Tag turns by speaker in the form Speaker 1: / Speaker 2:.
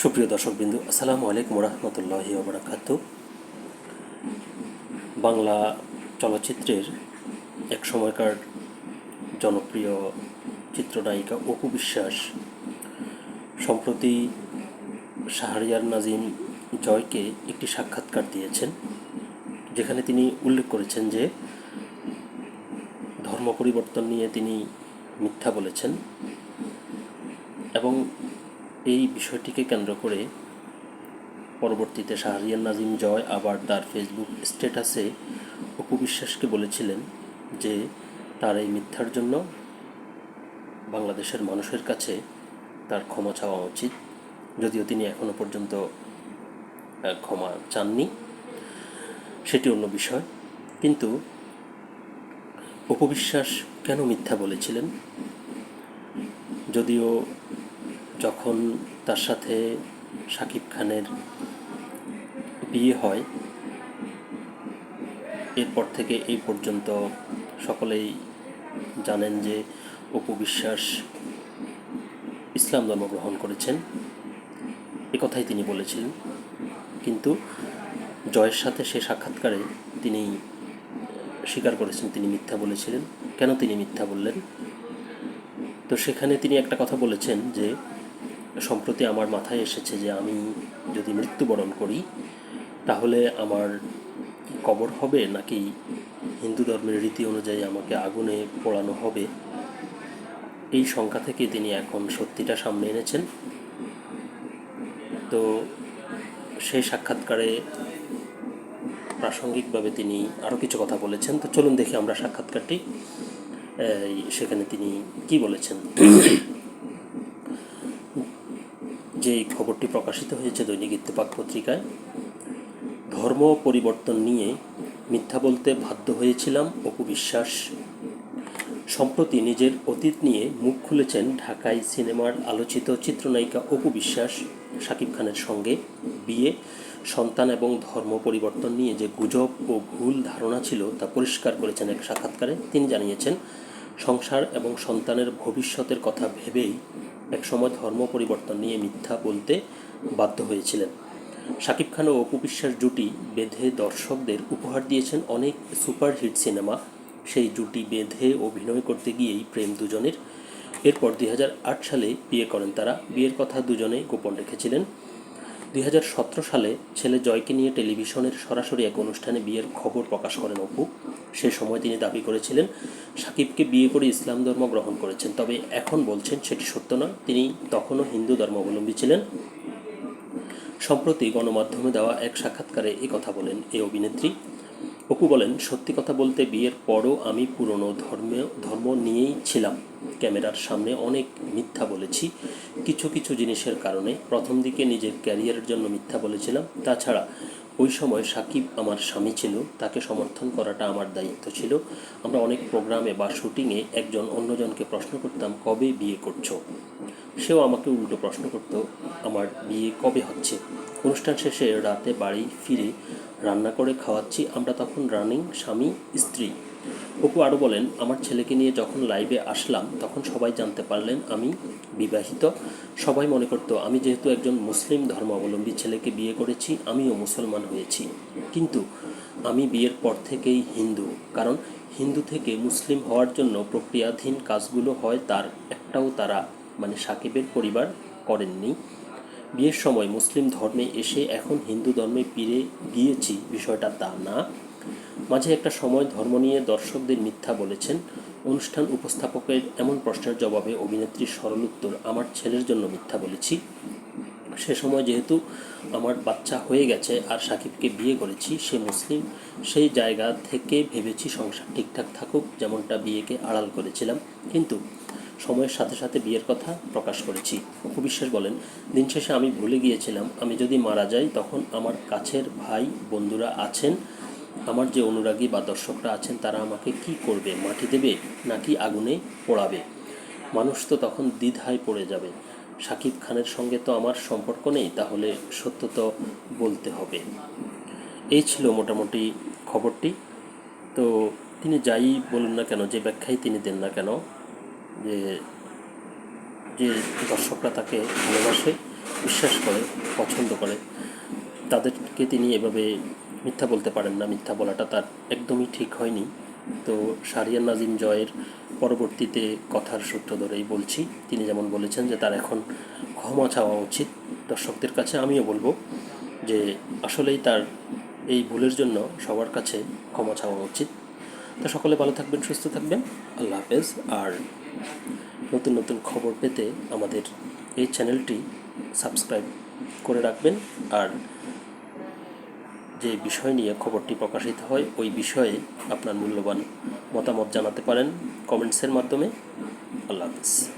Speaker 1: সুপ্রিয় দর্শকবিন্দু, আসসালামু আলাইকুম রহমতুল্লাহি ওবরাকাত বাংলা চলচ্চিত্রের এক সময়কার জনপ্রিয় চিত্রনায়িকা অপু বিশ্বাস, সম্প্রতি শাহরিয়ার নাজিম জয়কে একটি সাক্ষাৎকার দিয়েছেন, যেখানে তিনি উল্লেখ করেছেন যে, ধর্ম পরিবর্তন নিয়ে তিনি মিথ্যা বলেছেন এবং এই বিষয়টিকে কেন্দ্র করে পরবর্তীতে শাহরিয়ার নাজিম জয় আবার তার ফেসবুক স্ট্যাটাসে অপু বিশ্বাসকে বলেছিলেন যে তার এই মিথ্যার জন্য বাংলাদেশের মানুষের কাছে তার ক্ষমা চাওয়া উচিত। যদিও তিনি এখনও পর্যন্ত ক্ষমা চাননি, সেটি অন্য বিষয়। কিন্তু অপবিশ্বাস কেন মিথ্যা বলেছিলেন? যদিও যখন তার সাথে শাকিব খানের বিয়ে হয়, এরপর থেকে এই পর্যন্ত সকলেই জানেন যে অপু বিশ্বাস ইসলাম ধর্ম গ্রহণ করেছেন। এ কথাই তিনি বলেছিলেন। কিন্তু জয়ের সাথে সে সাক্ষাৎকারে তিনি স্বীকার করেছেন, তিনি মিথ্যা বলেছিলেন। কেন তিনি মিথ্যা বললেন? তো সেখানে তিনি একটা কথা বলেছেন যে সম্প্রতি আমার মাথায় এসেছে যে আমি যদি মৃত্যুবরণ করি, তাহলে আমার কবর হবে নাকি হিন্দু ধর্মের রীতি অনুযায়ী আমাকে আগুনে পোড়ানো হবে? এই সংখ্যা থেকে তিনি এখন সত্যিটা সামনে এনেছেন। তো সেই সাক্ষাৎকারে প্রাসঙ্গিকভাবে তিনি আরও কিছু কথা বলেছেন। তো চলুন দেখি আমরা সাক্ষাৎকারটি সেখানে তিনি কি বলেছেন। যে খবরটি প্রকাশিত হয়েছে দৈনিক ইত্তেফাক পত্রিকায়, ধর্ম পরিবর্তন নিয়ে মিথ্যা বলতে বাধ্য হয়েছিলাম অপু বিশ্বাস। সম্প্রতি নিজের অতীত নিয়ে মুখ খুলেছেন ঢাকায় সিনেমার আলোচিত চিত্রনায়িকা অপু বিশ্বাস, শাকিব খানের সঙ্গে বিয়ে, সন্তান এবং ধর্ম পরিবর্তন নিয়ে যে গুজব ও ভুল ধারণা ছিল তা পরিষ্কার করেছেন এক সাক্ষাৎকারে। তিনি জানিয়েছেন, সংসার এবং সন্তানের ভবিষ্যতের কথা ভেবেই একসময় ধর্ম পরিবর্তন নিয়ে মিথ্যা বলতে বাধ্য হয়েছিলেন। শাকিব খান ও অপু বিশ্বাস জুটি বেঁধে দর্শকদের উপহার দিয়েছেন অনেক সুপারহিট সিনেমা। সেই জুটি বেঁধে অভিনয় করতে গিয়েই প্রেম দুজনের। এরপর দুই হাজার আট সালে বিয়ে করেন তারা। বিয়ের কথা দুজনে গোপন রেখেছিলেন। দুই হাজার সতেরো সালে ছেলে জয়কে নিয়ে টেলিভিশনের সরাসরি এক অনুষ্ঠানে বিয়ের খবর প্রকাশ করেন অপু। সে সময় তিনি দাবি করেছিলেন, সাকিবকে বিয়ে করে ইসলাম ধর্ম গ্রহণ করেছেন, তবে এখন বলছেন সেটি সত্য নয়। তিনি তখনও হিন্দু ধর্মাবলম্বী ছিলেন। সম্প্রতি গণমাধ্যমে দেওয়া এক সাক্ষাৎকারে কথা বলেন এই অভিনেত্রী। অপু বলেন, সত্যি কথা বলতে বিয়ের পরও আমি পুরনো ধর্মে, ধর্ম নিয়েই ছিলাম। ক্যামেরার সামনে অনেক মিথ্যা বলেছি, কিছু কিছু জিনিসের কারণে। প্রথম দিকে নিজের ক্যারিয়ারের জন্য মিথ্যা বলেছিলাম। তাছাড়া ওই সময় সাকিব আমার স্বামী ছিল, তাকে সমর্থন করাটা আমার দায়িত্ব ছিল। আমরা অনেক প্রোগ্রামে বা শুটিংয়ে একজন অন্যজনকে প্রশ্ন করতাম, কবে বিয়ে করছ? সেও আমাকে উল্টো প্রশ্ন করতো, আমার বিয়ে কবে হচ্ছে? অনুষ্ঠান শেষে রাতে বাড়ি ফিরে রান্না করে খাওয়াচ্ছি। আমরা তখন রানিং স্বামী, স্ত্রী। অপু আরও বলেন, আমার ছেলেকে নিয়ে যখন লাইভে আসলাম, তখন সবাই জানতে পারলেন আমি বিবাহিত। সবাই মনে করতো, আমি যেহেতু একজন মুসলিম ধর্মাবলম্বী ছেলেকে বিয়ে করেছি, আমিও মুসলমান হয়েছি। কিন্তু আমি বিয়ের পর থেকেই হিন্দু। কারণ হিন্দু থেকে মুসলিম হওয়ার জন্য প্রক্রিয়াধীন কাজগুলো হয় তার। একটাও তারা মানে সাকিবের পরিবার করেননি। বিয়ের সময় মুসলিম ধর্মে এসে এখন হিন্দু ধর্মে ফিরে গিয়েছি বিষয়টা তা না। মাঝে একটা সময় ধর্ম নিয়ে দর্শকদের মিথ্যা বলেছেন। অনুষ্ঠান উপস্থাপকের এমন প্রশ্নের জবাবে অভিনেত্রীর সরল উত্তর আমার ছেলের জন্য মিথ্যা বলেছি। সে সময় যেহেতু আমার বাচ্চা হয়ে গেছে আর সাকিবকে বিয়ে করেছি, সে মুসলিম, সেই জায়গা থেকে ভেবেছি সংসার ঠিকঠাক থাকুক, যেমনটা বিয়েকে আড়াল করেছিলাম। কিন্তু সময়ের সাথে সাথে বিয়ের কথা প্রকাশ করেছি। অপু বিশ্বাস বলেন, দিন শেষে আমি ভুলে গিয়েছিলাম, আমি যদি মারা যাই, তখন আমার কাছের ভাই বন্ধুরা আছেন, আমার যে অনুরাগী বা দর্শকরা আছেন, তারা আমাকে কি করবে, মাটি দেবে নাকি আগুনে পোড়াবে? মানুষ তো তখন দ্বিধায় পড়ে যাবে। শাকিব খানের সঙ্গে তো আমার সম্পর্ক নেই, তাহলে সত্য তো বলতে হবে। এই ছিল মোটামুটি খবরটি। তো তিনি যাই বলুন না কেন, যে ব্যাখ্যাই তিনি দেন না কেন যে যে দর্শকরা তাকে ভালোবাসে, বিশ্বাস করে, পছন্দ করে, তাদেরকে তিনি এভাবে মিথ্যা বলতে পারেন না। মিথ্যা বলাটা তার একদমই ঠিক হয়নি। তো শাহরিয়ার নাজিম জয়ের পরবর্তীতে কথার সূত্র ধরেই বলছি, তিনি যেমন বলেছেন যে, তার এখন ক্ষমা চাওয়া উচিত। দর্শকদের কাছে আমিও বলব যে, আসলেই তার এই ভুলের জন্য সবার কাছে ক্ষমা চাওয়া উচিত। তো সকলে ভালো থাকবেন, সুস্থ থাকবেন। আল্লাহ হাফেজ। আর নতুন নতুন খবর পেতে আমাদের এই চ্যানেলটি সাবস্ক্রাইব করে রাখবেন। আর যে বিষয় নিয়ে খবরটি প্রকাশিত হয়, ওই বিষয়ে আপনার মূল্যবান মতামত জানাতে পারেন কমেন্টসের মাধ্যমে। আল্লাহ হাফিজ।